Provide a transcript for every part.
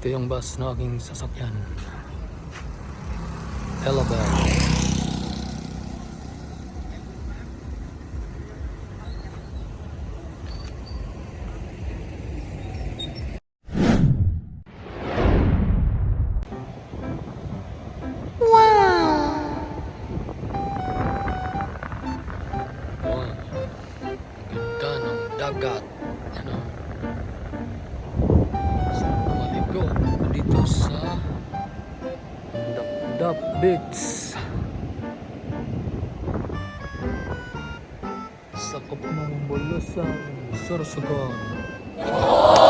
Ito yung bus na aking sasakyan. Elabel. Wow! Ganda ng dagat. Ano? Sa dito sa Dapdap Beach. Sakop ng Bulusan, Sorsogon. Dagat.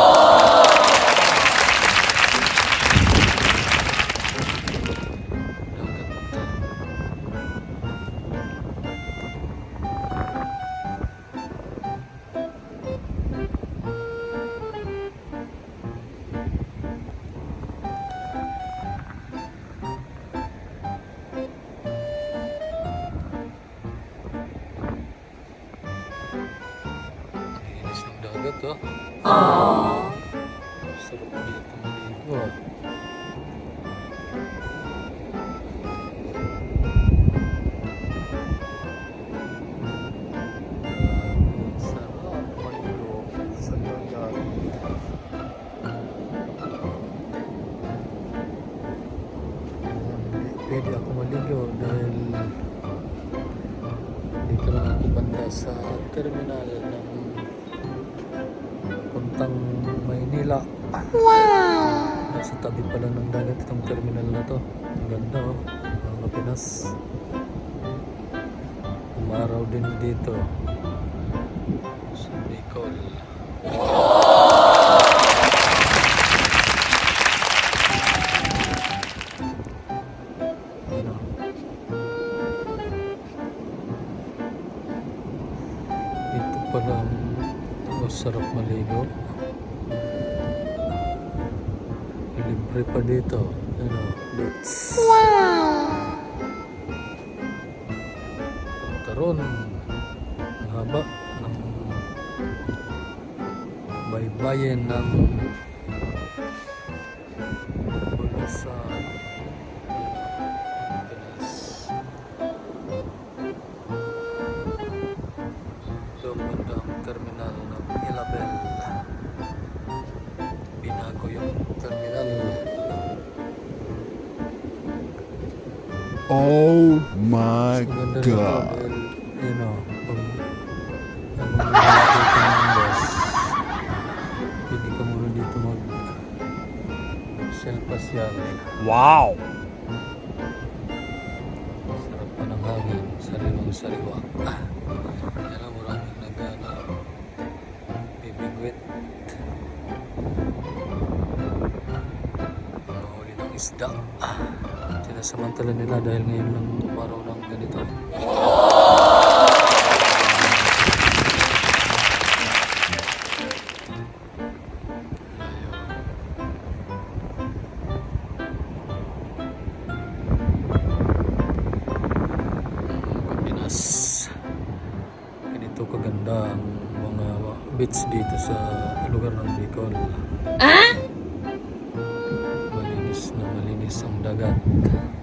Oh. Sarap dito maligo, ah. Sarap maligo sa dagat. Hindi pwede ako maligo dahil dito lang ako banda sa terminal ng puntang Maynila. Wow! Nasa tabi pala ng dagat itong terminal na to. Ang ganda oh. Mga Pinas. Umaraw din dito. Sa Bicol. Ano? Dito pala masarap maligo. Libre pa dito. Ano, beach. Karon, ang haba ng baybayin ng Oh my Mas god. you know, pag nakikita ng bus, pwede ka muna dito mag self-pasyal. Wow. Sarap pa ng hangin, sariwang sariwa. Yan ang maraming nagana. Bibigwit. Mahuli ng isda. Ah, sinasamantala nila dahil ngayon lang umaraw ng ganito. Ganito kaganda ang mga beach dito sa lugar ng Bicol. Malinis na malinis ang dagat.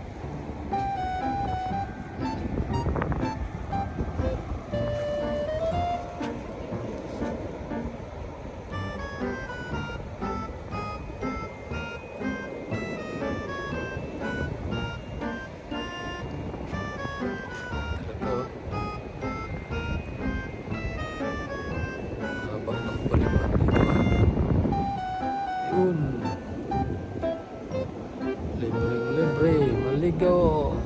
libreng libre maligo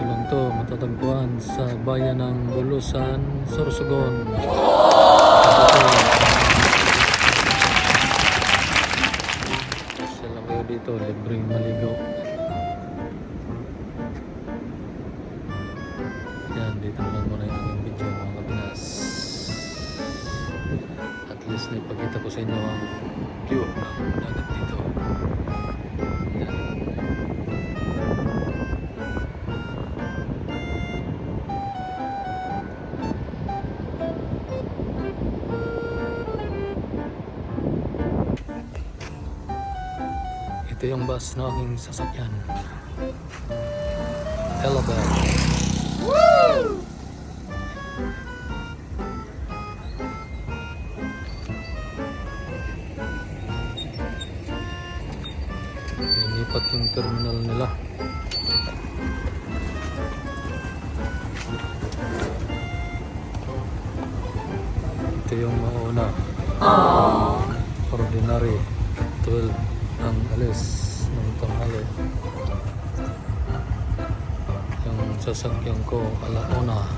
Dito lang to, matatagpuan sa bayan ng Bulusan, Sorsogon. Isa lang kayo dito, libreng maligo. Yan, dito lang muna yung aking video mga kapinas. At least na ipakita ko sa inyo ang view ng dagat Ito yung bus na aking sasakyan. Elabel. Linipat yung terminal nila. Ito yung mauna. Ordinary. 12 ang alis ng tanghali. Yung sasakyan ko alauna.